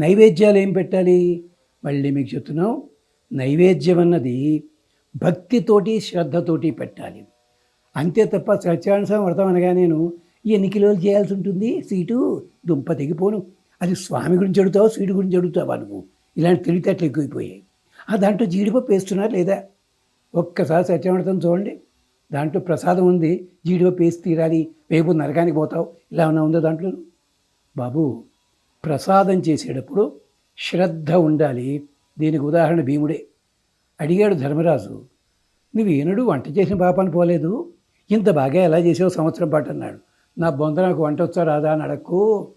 నైవేద్యాలు ఏం పెట్టాలి? మళ్ళీ మీకు చెప్తున్నాం నైవేద్యం అన్నది భక్తితోటి శ్రద్ధతోటి పెట్టాలి. అంతే తప్ప సత్యానుసారం వ్రతం అనగా నేను ఎన్ని కిలోలు చేయాల్సి ఉంటుంది? సీటు దుంప తెగిపోను. అది స్వామి గురించి అడుగుతావు సీటు గురించి అడుగుతావా నువ్వు? ఇలాంటి తెలివితేటలు ఎక్కువైపోయాయి. ఆ దాంట్లో జీడిపప్పు వేస్తున్నారు లేదా? ఒక్కసారి సత్యవ్రతం చూడండి. దాంట్లో ప్రసాదం ఉంది జీడిపప్పు వేసి తీరాలి. రేపు నరకానికి పోతావు. ఇలా ఉన్న ఉందో దాంట్లో బాబు ప్రసాదం చేసేటప్పుడు శ్రద్ధ ఉండాలి. దీనికి ఉదాహరణ భీముడే. అడిగాడు ధర్మరాజు నువ్వు ఏనుడు వంట చేసిన పాపాన్ని పోలేదు? ఇంత బాగా ఎలా చేసావు సంవత్సరం పాటు? అన్నాడు. నా బొంద నాకు వంట వచ్చా రాదా? అని అడక్కు.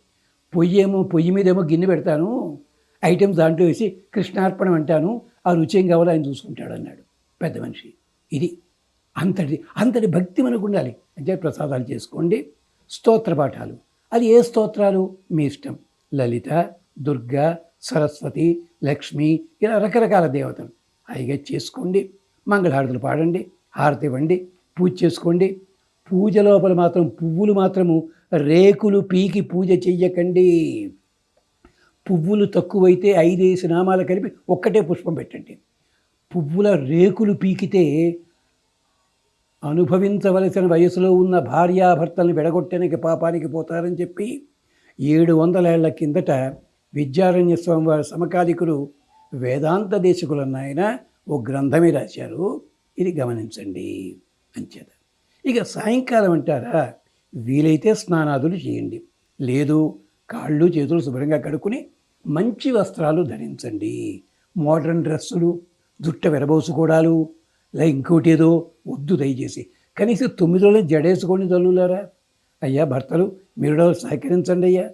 పొయ్యి ఏమో పొయ్యి మీదేమో గిన్నె పెడతాను. ఐటెం దాంట్లో వేసి కృష్ణార్పణం అంటాను. ఆ రుచి ఏం కావాలో ఆయన చూసుకుంటాడు అన్నాడు పెద్ద మనిషి. ఇది అంతటి అంతటి భక్తి మనకు ఉండాలి. అంటే ప్రసాదాలు చేసుకోండి. స్తోత్ర పాఠాలు అది ఏ స్తోత్రాలు? మీ ఇష్టం. లలిత దుర్గా సరస్వతి లక్ష్మి ఇలా రకరకాల దేవతలు. హాయిగా చేసుకోండి. మంగళహారతులు పాడండి. హారతి ఇవ్వండి. పూజ చేసుకోండి. పూజ లోపల మాత్రం పువ్వులు మాత్రము రేకులు పీకి పూజ చెయ్యకండి. పువ్వులు తక్కువైతే ఐదేసి నామాలు కలిపి ఒక్కటే పుష్పం పెట్టండి. పువ్వుల రేకులు పీకితే అనుభవించవలసిన వయసులో ఉన్న భార్యాభర్తలను విడగొట్టడానికి పాపానికి పోతారని చెప్పి ఏడు వందల ఏళ్ళ కిందట విద్యారణ్య స్వామి వారి సమకాలికులు వేదాంత దేశకులన్నాయన ఓ గ్రంథమే రాశారు. ఇది గమనించండి అంచేత. ఇక సాయంకాలం అంటారా? వీలైతే స్నానాదులు చేయండి. లేదు కాళ్ళు చేతులు శుభ్రంగా కడుక్కుని మంచి వస్త్రాలు ధరించండి. మోడర్న్ డ్రెస్సులు జుట్ట విరబోసుకోవడాలు లే ఇంకోటి ఏదో వద్దు దయచేసి. కనీసం తొమ్మిది రోజులు జడేసుకోండి తల్లులారా. అయ్యా భర్తలు మీరు సహకరించండి అయ్యా.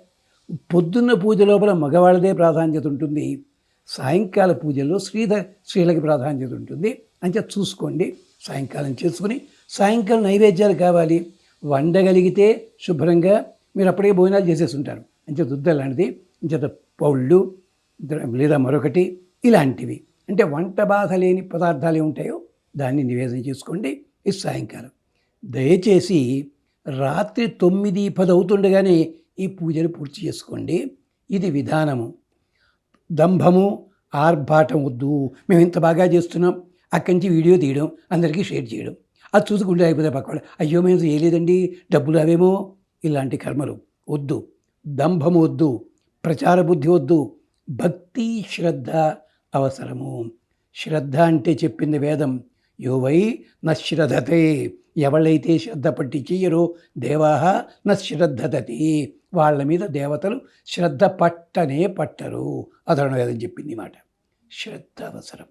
పొద్దున్న పూజ లోపల మగవాళ్ళదే ప్రాధాన్యత ఉంటుంది. సాయంకాల పూజల్లో శ్రీధ స్త్రీలకి ప్రాధాన్యత ఉంటుంది. అంతే చూసుకోండి. సాయంకాలం చేసుకుని సాయంకాలం నైవేద్యాలు కావాలి. వండగలిగితే శుభ్రంగా మీరు అప్పటికే భోజనాలు చేసేసి ఉంటారు. అంతే దుద్ద లాంటిది అంచేత పౌళ్ళు లేదా మరొకటి ఇలాంటివి. అంటే వంట బాధ లేని పదార్థాలు ఉంటాయో దాన్ని నివేదన చేసుకోండి. ఇది సాయంకాలం. దయచేసి రాత్రి తొమ్మిది పది అవుతుండగానే ఈ పూజలు పూర్తి చేసుకోండి. ఇది విధానము. దంభము ఆర్భాటం వద్దు. మేము ఇంత బాగా చేస్తున్నాం. అక్కడి నుంచి వీడియో తీయడం అందరికీ షేర్ చేయడం. అది చూసుకుంటే అయిపోతే పక్కవాడు అయ్యో మేము చేయలేదండి. డబ్బులు అవేమో ఇలాంటి కర్మలు వద్దు. దంభము వద్దు. ప్రచార బుద్ధి వద్దు. భక్తి శ్రద్ధ అవసరము. శ్రద్ధ అంటే చెప్పింది వేదం. యోవై నశ్రద్ధతే ఎవళ్ళైతే శ్రద్ధ పట్టి చెయ్యరో దేవాహ నశ్రద్ధతతి వాళ్ళ మీద దేవతలు శ్రద్ధ పట్టనే పట్టరు. అదన వేదం చెప్పింది మాట. శ్రద్ధ అవసరం.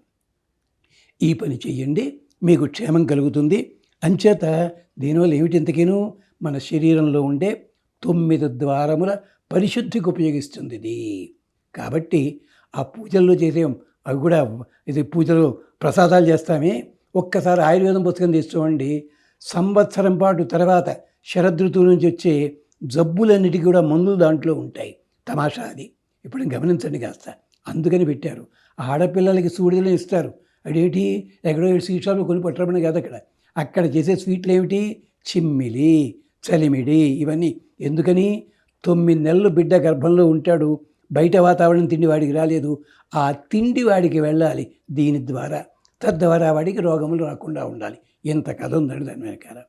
ఈ పని చెయ్యండి మీకు క్షేమం కలుగుతుంది. అంచేత దీనివల్ల ఏమిటింతకీను మన శరీరంలో ఉండే తొమ్మిది ద్వారముల పరిశుద్ధికి ఉపయోగిస్తుంది ఇది. కాబట్టి ఆ పూజల్లో చేసే అవి కూడా ఇది పూజలు ప్రసాదాలు చేస్తామే. ఒక్కసారి ఆయుర్వేదం పుస్తకం తీసుకోండి సంవత్సరం పాటు తర్వాత శరదృతువు నుంచి వచ్చే జబ్బులన్నిటికీ కూడా మందులు దాంట్లో ఉంటాయి. తమాషా అది. ఇప్పుడు గమనించండి కాస్త. అందుకని పెట్టారు. ఆడపిల్లలకి సూడిదలు ఇస్తారు. అదేంటి ఎక్కడో స్వీట్ షాప్లో కొని పట్టడమని కాదు అక్కడ. అక్కడ చేసే స్వీట్లు ఏమిటి? చిమ్మిలి చలిమిడి ఇవన్నీ. ఎందుకని? తొమ్మిది నెలలు బిడ్డ గర్భంలో ఉంటాడు. బయట వాతావరణం తిండి వాడికి రాలేదు. ఆ తిండి వాడికి వెళ్ళాలి దీని ద్వారా. తద్వారా వాడికి రోగములు రాకుండా ఉండాలి. ఎంత కథ ఉందండి దాని వెనకాల.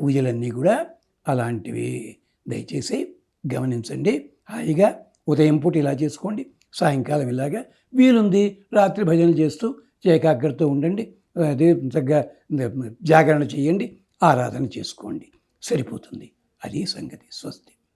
పూజలన్నీ కూడా అలాంటివి. దయచేసి గమనించండి. హాయిగా ఉదయం పూట ఇలా చేసుకోండి. సాయంకాలం ఇలాగా వీలుంది రాత్రి భజనలు చేస్తూ ఏకాగ్రత ఉండండి. అదే చక్కగా జాగరణ చేయండి. ఆరాధన చేసుకోండి. సరిపోతుంది. అది సంగతి. స్వస్తి.